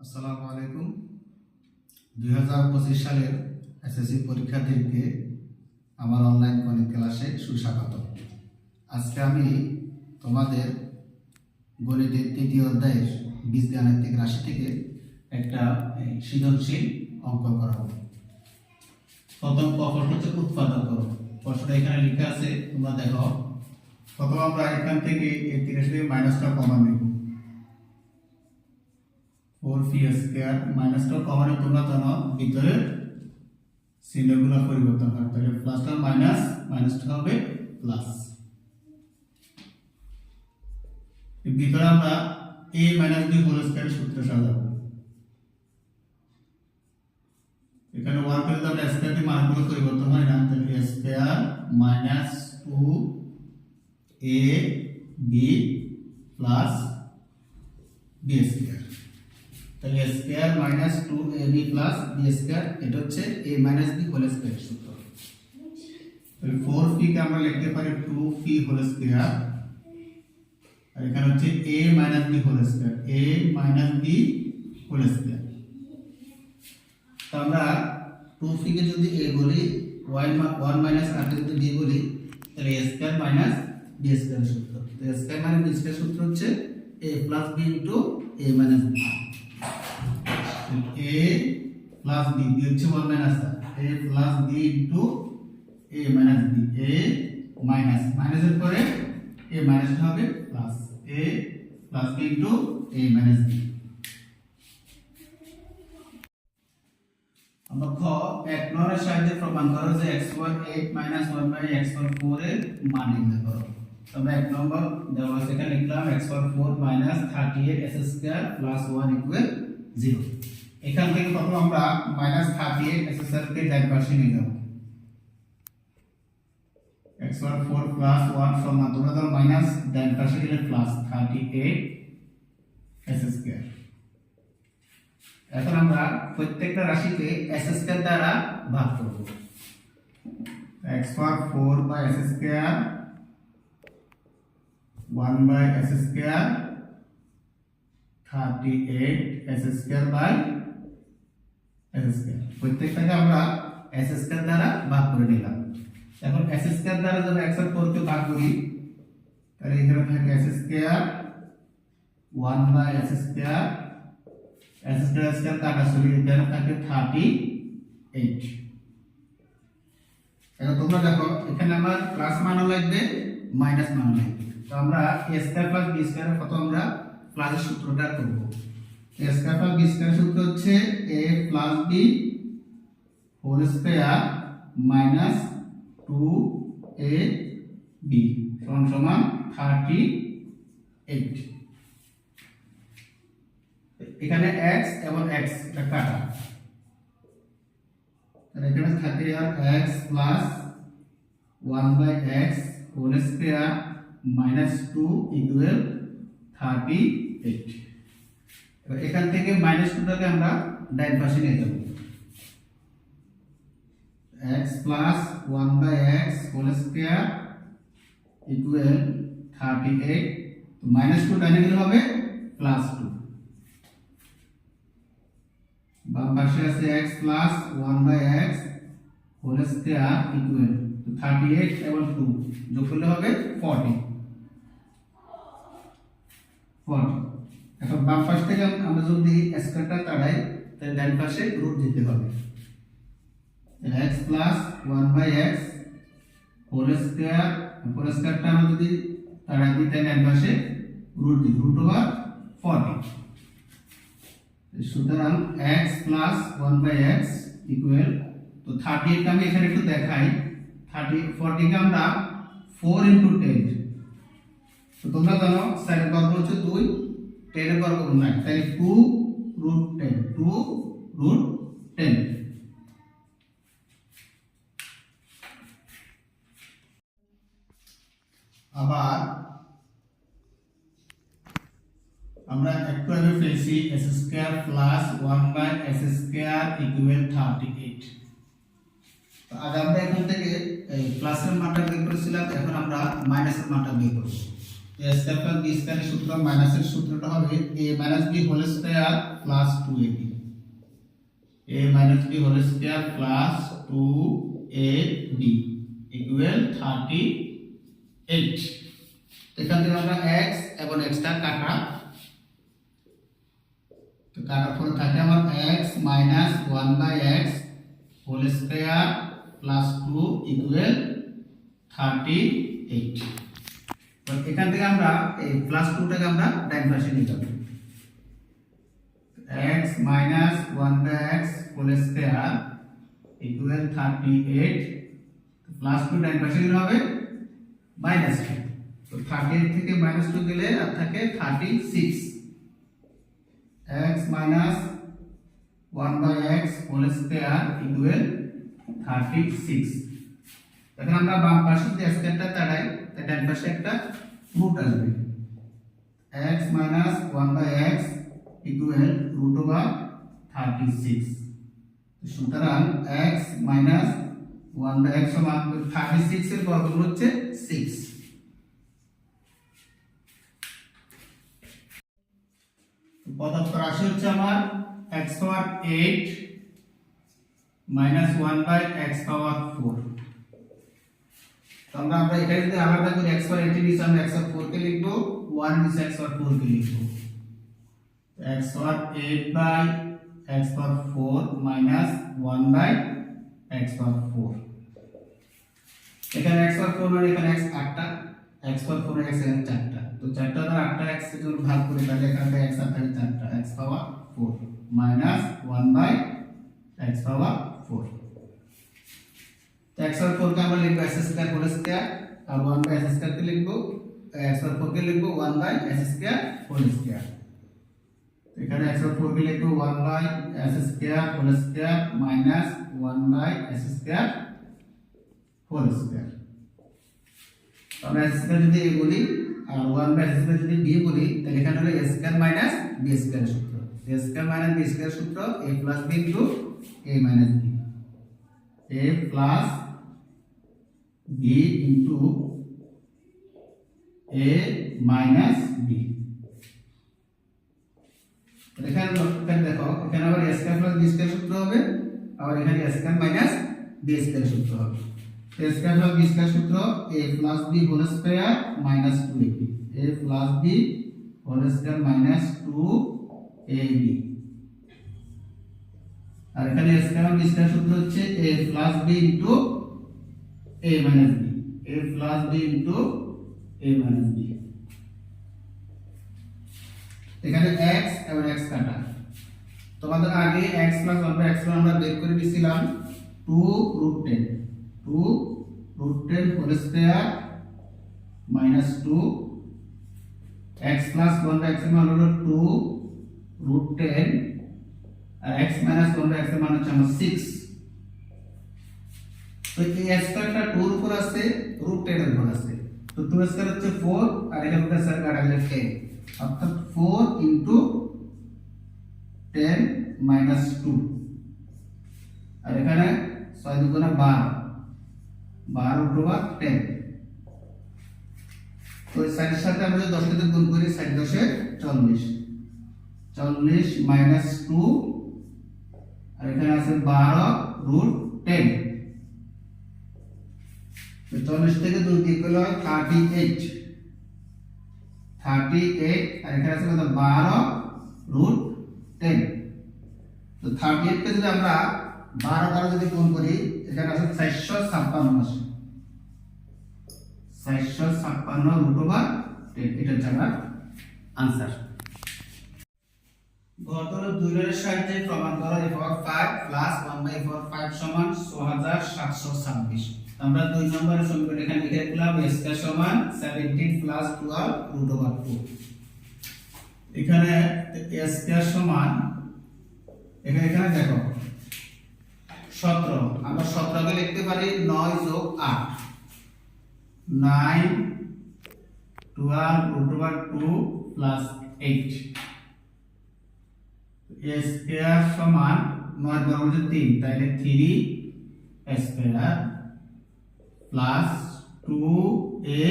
আসসালামু আলাইকুম। দুই হাজার পঁচিশ সালের এসএসসি পরীক্ষার্থীকে আমার অনলাইন গণিত ক্লাসে সুস্বাগত। আজকে আমি তোমাদের গণিতের তৃতীয় অধ্যায়ের বীজগাণিতিক রাশি থেকে একটা সৃজনশীল অঙ্ক করাবো। প্রথম প্রশ্ন হচ্ছে উৎপাদক করো। প্রশ্নটা এখানে লেখা আছে, তোমরা দেখো। প্রথম আমরা এখান থেকে এই তিরিশ থেকে মাইনাসটা কমান ফোর পি স্কোয়ার মাইনাসটা কমানো তোমরা জানো ভিতরের চিহ্নগুলো পরিবর্তন হয়। তাহলে প্লাসটা মাইনাস মাইনাসটা হবে প্লাস ভিতরে আমরা a minus b whole square সূত্র সাজাবো। এখানে ওয়ান করে তো আমরা স্কোয়ার দিয়ে মানগুলো পরিবর্তন হয় না, তাহলে square minus two a b plus b square তাহলে square minus two a b plus b square এটা হচ্ছে a minus b whole square সূত্র। তাহলে ফোর পিকে আমরা লিখতে পারি টু পি হোল স্কোয়ার আর এখানে হচ্ছে a minus b whole square a minus b whole square তো আমরা টু পিকে যদি এ বলি ওয়ান ওয়ান মাইনাস আর যদি বি বলি, তাহলে a square minus b square সূত্র। তো স্কোয়ার মাইনাস বি স্কোয়ার সূত্র হচ্ছে a plus b into a minus b a plus b b হচ্ছে 1 minus a plus b into a minus b. a minus এর পরে a minus হবে plus a plus b into a minus b আমরা খ এক নম্বরের সাহায্যে প্রমাণ করো যে x power 8 minus 1 by x power 4 এর মান নির্ণয় করো আমরা এক নম্বর দেওয়া আছে এখানে লিখলাম x power 4 minus 38 s square plus 1 equal 0 এখান থেকে প্রথম আমরা মাইনাস থার্টি এইট এসএসআরকে ডান পাশে নিয়ে যাব। X one four plus one সমান, তোমরা ধরো মাইনাস ডান পাশে গেলে plus thirty eight s square এখন আমরা প্রত্যেকটা রাশিকে এস স্কোয়ার দ্বারা ভাগ করব। X one four by s square one by s square thirty eight s square by s square প্রত্যেকটাকে আমরা এস স্কোয়ার দ্বারা ভাগ করে নিলাম। এখন এস স্কোয়ার দ্বারা যদি একশো ফোরকে ভাগ করি, তাহলে এখানে থাকে s square one by s square s square square কাটা সরি এখানে থাকে থার্টি এইট এখন তোমরা দেখো, এখানে আমার প্লাস মানও লাগবে মাইনাস মানও লাগবে। তো আমরা a square plus b square কত আমরা প্লাসের সূত্রটা করব। স্কোয়ার বি স্কোয়ার সূত্র হচ্ছে a plus b whole square minus two a b সমান সমান থার্টি এইট এখানে এক্স এবং এক্স এটা কাটা। এখানে থাকে আর x plus one by x whole square minus two equal thirty eight এবার এখান থেকে মাইনাস টুটাকে আমরা ডাইন পাশে নিয়ে যাব। X plus one by x whole square equal thirty eight minus two ডাইনে গেলে হবে প্লাস টু বাম পাশে আছে x plus one by x whole square equal thirty eight এবং টু যোগ করলে হবে ফর্টি ফর্টি এখন বাম পাশ থেকে আমরা যদি স্কোয়ারটা তাড়াই তাহলে ডান পাশে রুট দিতে হবে। তাহলে plus one by x whole square whole স্কোয়ারটা আমরা যদি তাড়াই দিই, তাহলে ডান পাশে রুট দিই রুট ওভার ফর্টি সুতরাং x plus one by x equal তো থার্টি এইটটা আমি এখানে একটু দেখাই। থার্টি ফর্টিকে আমরা ফোর ইন্টু টেন তো তোমরা জানো সাইডের বর্গ হচ্ছে দুই টেনের বর্গ নাই তাই two root ten two root ten আবার আমরা একটু আগে পেয়েছি s square plus one by s square equal thirty eight আগে আমরা এখান থেকে প্লাসের মানটা বের করেছিলাম, এখন আমরা মাইনাসের মানটা বের করব। স্কোয়ার প্লাস বি স্কোয়ারের সূত্র মাইনাসের সূত্রটা হবে a minus b whole square plus two a a minus b whole square plus two a b equal thirty eight এখান থেকে আমরা এক্স এবং এক্সটা কাটা। তো কাটার পরে থাকে আমার x minus one by x whole square plus two equal thirty eight এখান থেকে আমরা এই প্লাস টুটাকে আমরা ডাইন পাশে নিয়ে যাব। X minus one by x whole square equal thirty eight plus two ডাইন পাশে গেলে হবে মাইনাস টু তো থার্টি এইট থেকে মাইনাস টু গেলে আর থাকে thirty six x minus one by x whole square equal thirty six এখন আমরা বাম পাশে যদি স্কোয়ারটা তাড়াই তাই ডান পাশে একটা রুট আসবে। x one by x equal root over thirty six সুতরাং x minus one by x সমান থার্টি সিক্স এর বর্গমূল হচ্ছে সিক্স প্রদত্ত রাশি হচ্ছে আমার x power eight minus one by x power four তো আমরা আমরা এটা যদি আলাদা করে, x পাওয়ার 18 নিচে আমরা x পাওয়ার 4 কে লিখব 1 নিচে x পাওয়ার 4 কে লিখব। X power 8 by x power 4 minus 1 by x power 4 এখানে x পাওয়ার 4 মানে এখানে x আটটা, x পাওয়ার 4 x এখানে চারটা। তো চারটা দ্বারা আটটা x কে যদি ভাগ করি তাহলে এখানে x আর থাকে চারটা। X power 4 minus 1 by x power 4 তো x পাওয়ার 4 কে আমরা লিখব x স্কয়ার হোল স্কয়ার আর 1 বাই x স্কয়ার কে লিখব x পাওয়ার 4 কে লিখব 1 by x square whole square এখানে x পাওয়ার 4 কে লিখব 1 by x square whole square minus 1 by x square whole square আমরা x স্কয়ার যদি a বলি আর 1 বাই x স্কয়ার যদি b বলি, তাহলে এখানে হলো a square minus b square সূত্র। A square minus b square সূত্র a plus b into a minus b a plus b into a minus b. এখানে দেখো, এখানে আবার a স্কয়ার সূত্র হবে, আবার এখানে স্কয়ার মাইনাস স্কয়ার সূত্র হবে। A স্কয়ার সূত্র a plus b whole minus 2ab a plus b whole square minus 2ab আর এখানে a স্কয়ার স্কয়ার সূত্র হচ্ছে a plus b into a minus b. A plus b into a minus b. এখানে x এবং x কাটা। তোমাদের আগে x plus 1 by x আমরা বের করে দিয়েছিলাম 2 root 10 2 root 10 whole square minus 2 x plus 1 by x এর মান হলো 2 রুট 10 আর x মাইনাস 1 বাই x এর মান হচ্ছে আমার 6 এই স্কয়ারটা 2 এর উপর আছে রুট 10 এর উপর আছে। তো 2 স্কয়ার হচ্ছে 4 আর এখানে একটা স্কয়ার কাটা গেলে 10 অর্থাৎ 4 ইনটু 10 মাইনাস 2 আর এখানে 6 দুগুণে 12 12 রুট ওভার 10 তো এই সাইডের সাথে আমরা যদি 10 কে গুণ করি সাইড 10 এ 40 40 মাইনাস 2 আর এখানে আছে 12 রুট 10 40 থেকে 2 বিয়োগ করলে? হয় 38 38 আর এখানে আছে কত? 12 রুট 10 তো 38 কে যদি আমরা 12 দ্বারা যদি গুণ করি, এখানে আছে 456 আসে 456 রুট ওভার 10 এটা হচ্ছে আমার আনসার গতর দুইয়ের সাহায্যে প্রমাণ করা f পাওয়ার 5 প্লাস 1 বাই 4 5 সমান 6726 আমরা দুই নম্বরের সমীকরণ এখানে লিখে রাখলাম s স্কয়ার সমান 17 প্লাস 12 রুট ওভার 4 এখানে s স্কয়ার সমান, এখানে এখানে দেখো 17 আমরা 17 কে লিখতে পারি 9 যোগ 8 9 12 root over 2 plus 8 a square সমান 9 বর্গ হচ্ছে 3 তাহলে 3 স্কয়ার প্লাস টু এ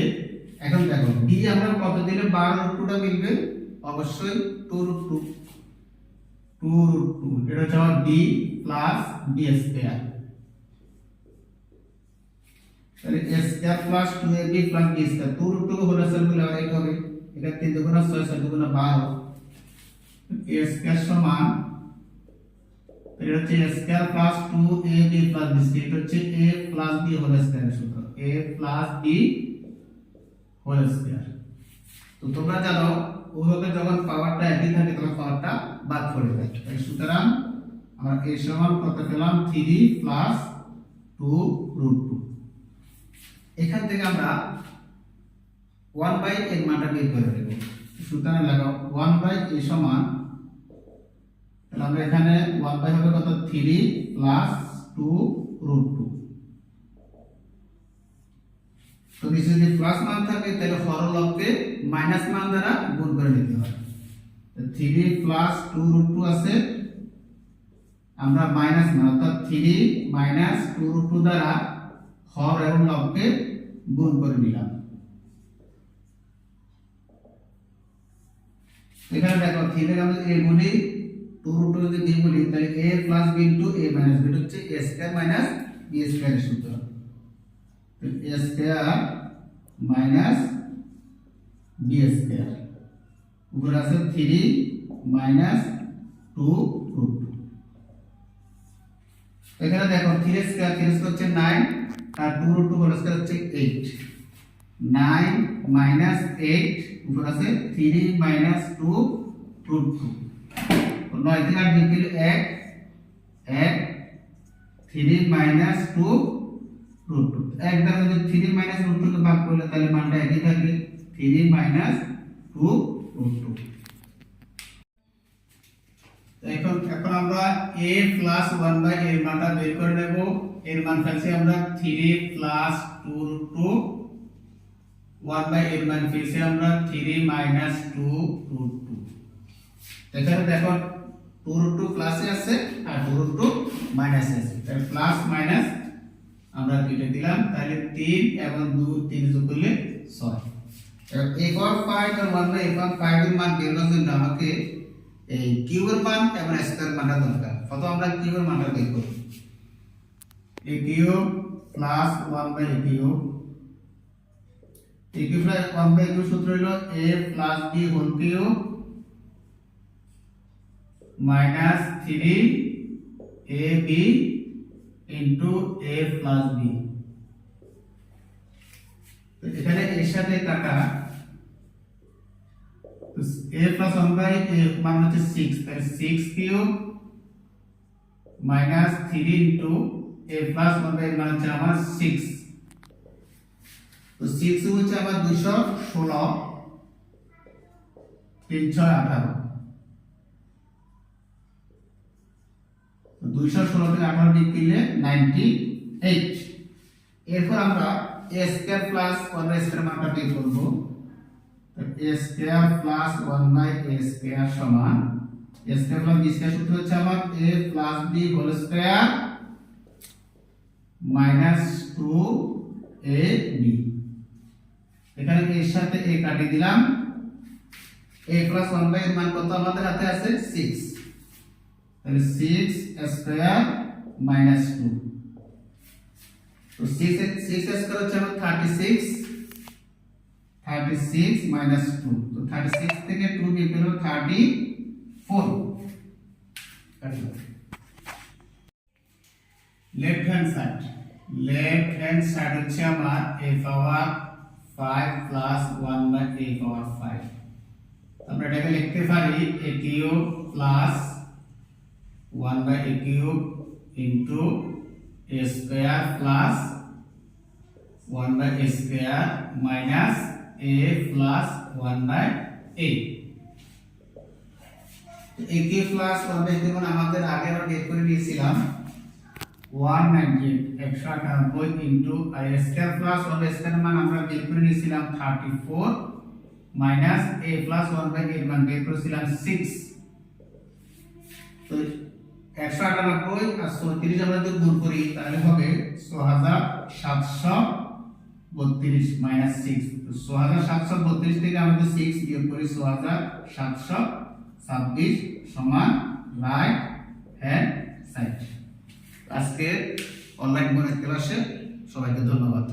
এখন দেখো, b আমরা কত দিলে 12 রুট 2টা মিলবে? অবশ্যই 2 রুট 2 টু রুট টু এটা হচ্ছে আমার বি প্লাস বি স্কোয়ার তাহলে square plus two a b plus b square two root two whole square করলে আবার এইট হবে। এটা তিন দুগুণা ছয় ছয় দুগুণা বারো। স্কোয়ার সমান এটা হচ্ছে square plus two a b plus b এটা হচ্ছে a plus b whole square সূত্র a plus b whole square তো তোমরা জানো ওভাবে যখন পাওয়ারটা একই থাকে তখন পাওয়ারটা বাদ পড়ে যায় সুতরাং আমরা এ সমান কত পেলাম three plus two root two এখান থেকে আমরা ওয়ান বাই এর মানটা বের করে দেব সুতরাং লাগাও ওয়ান বাই এ সমান তাহলে আমরা এখানে ওয়ান বাই হবে কত? Three plus two root two তো নিচে যদি প্লাস মান থাকে তাহলে হরলবকে মাইনাস মান দ্বারা গুণ করে নিতে হয় three plus two root two আছে। আমরা মাইনাস মান, অর্থাৎ three minus two root two দ্বারা হর এবং লবকে গুণ করে নিলাম। এখানে দেখো থ্রি থেকে আমরা এ টু টু যদি বি বলি, তাহলে a plus b into a minus b হচ্ছে এ স্কয়ার মাইনাস বি স্কয়ারের সূত্র। A square minus b square উপরে আছে থ্রি মাইনাস টু রুট এখানে দেখো থ্রি স্কয়ার হচ্ছে নাইন আর two root two whole square হচ্ছে এইট নাইন মাইনাস এইট উপর আছে three minus two root two নয় থেকে আট বিয়োগ করলে এক এক three minus two root two এক দ্বারা যদি থ্রি মাইনাস রুট টুকে ভাগ করলে তাহলে মানটা একই থাকবে three minus two root two এখন এখন আমরা a প্লাস ওয়ান বাই এর মানটা বের করে নেব। এর মান ফেলছি আমরা three plus two root two one by এর মান ফেলছি আমরা three minus two root two এখানে দেখো টু রুট টু প্লাসে আছে আর টু রুট টু মাইনাসে আছে। তাহলে প্লাস মাইনাস আমরা দুইটা দিলাম, তাহলে তিন এবং দু তিন যোগ করলে ছয়। এবার a power five R one by a power five এর মান বের করার জন্য আমাকে এই কিউবের মান এবং স্কয়ার মানটা দরকার। কত আমরা কিউবের মানটা বের করব a cube plus one by a cube a cube plus one by cube সূত্র হলো a plus b whole cube minus three a b into a plus b এখানে এর সাথে কাটা। এ প্লাস ওয়ান বাই মান হচ্ছে সিক্স তাহলে six cube minus three into a plus one by মান হচ্ছে আমার সিক্স তো সিক্স হচ্ছে আমার দুশো ষোলো। তিন ছয় আঠারো। দুইশো ষোলো থেকে আঠারো ডিগ করলে নাইনটি এইট এরপর আমরা a square plus one by করব। A square plus one by a সমান এ প্লাস বি স্কোয়ার হচ্ছে আমার a plus b whole square minus two a b এখানে এর সাথে এ কাটিয়ে দিলাম। এ প্লাস ওয়ান বাই মান কত আমাদের হাতে আছে? সিক্স তাহলে সিক্স স্কোয়ার মাইনাস টু তো সিক্স সিক্স স্কোয়ার হচ্ছে আমার thirty six thirty six minus two তো থার্টি সিক্স থেকে টু বিয়োগ করলে thirty four left hand side left hand side হচ্ছে আমার a power five plus one by a power five আমরা এটাকে লিখতে পারি a cube plus 1 by a cube into a square plus 1 by a square minus a plus 1 by a a k plus 1 by a যেমন আমাদের আগে আমরা বের করে নিয়েছিলাম 198 একশো আটানব্বই ইন্টু আর square plus 1 by square মান আমরা বের করে নিয়েছিলাম 34 minus a plus 1 by a মান বের করেছিলাম 6 তো একশো আটানব্বই আর চৌত্রিশ আমরা যদি গুণ করি, তাহলে হবে ছ হাজার সাতশো বত্রিশ সিক্স ছ হাজার সাতশো বত্রিশ থেকে সিক্স করি ছ হাজার সাতশো ছাব্বিশ সমান রাইট হ্যান্ড সাইড আজকে অনলাইন ক্লাসে সবাইকে ধন্যবাদ।